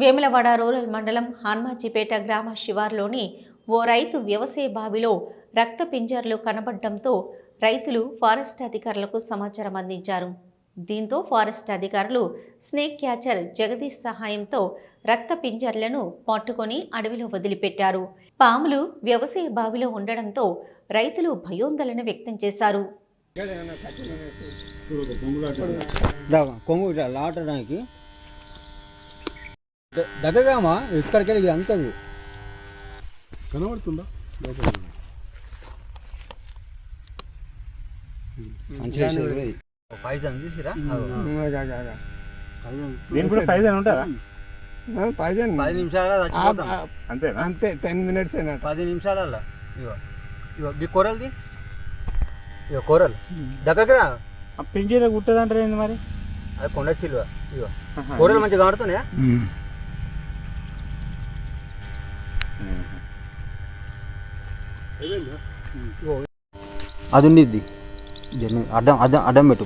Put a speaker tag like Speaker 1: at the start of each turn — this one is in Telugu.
Speaker 1: వేములవాడ రూరల్ మండలం హన్మాజీపేట గ్రామ శివార్లోని ఓ రైతు వ్యవసాయ బావిలో రక్త పింజర్లు కనబడడంతో రైతులు ఫారెస్ట్ అధికారులకు సమాచారం అందించారు. దీంతో ఫారెస్ట్ అధికారులు స్నేక్ క్యాచర్ జగదీష్ సహాయంతో రక్త పింజర్లను పట్టుకొని అడవిలో వదిలిపెట్టారు. పాములు వ్యవసాయ బావిలో ఉండడంతో రైతులు భయోందోళన వ్యక్తం చేశారు.
Speaker 2: కొంగు లాటడానికి ద- దగ్గరగామా ఇక్కడికి వెళ్ళి అంతది.
Speaker 3: కనబడుతుందా? లోపల
Speaker 2: పైసలు తీసిరా?
Speaker 4: కూడా ఉంటుందా?
Speaker 5: పైజన్.
Speaker 2: పది నిమిషాల చచ్చిపోతాం.
Speaker 4: అంతేనా?
Speaker 5: అంతే టెన్ మినిట్స్ అయినట్టు.
Speaker 2: పది ఇగో ఇగో ఈ కూరలది? ఇగో కూరలు. దగ్గరికి రా
Speaker 4: ఆ పింజీలో గుట్టదంటారు ఏంది మరి?
Speaker 2: అది కొండ చిలువ. ఇగో కూరలు మంచిగా కాడుతున్నాయా? అది ఉండిద్ది. అడ్డం అడ్డం అడ్డం పెట్టు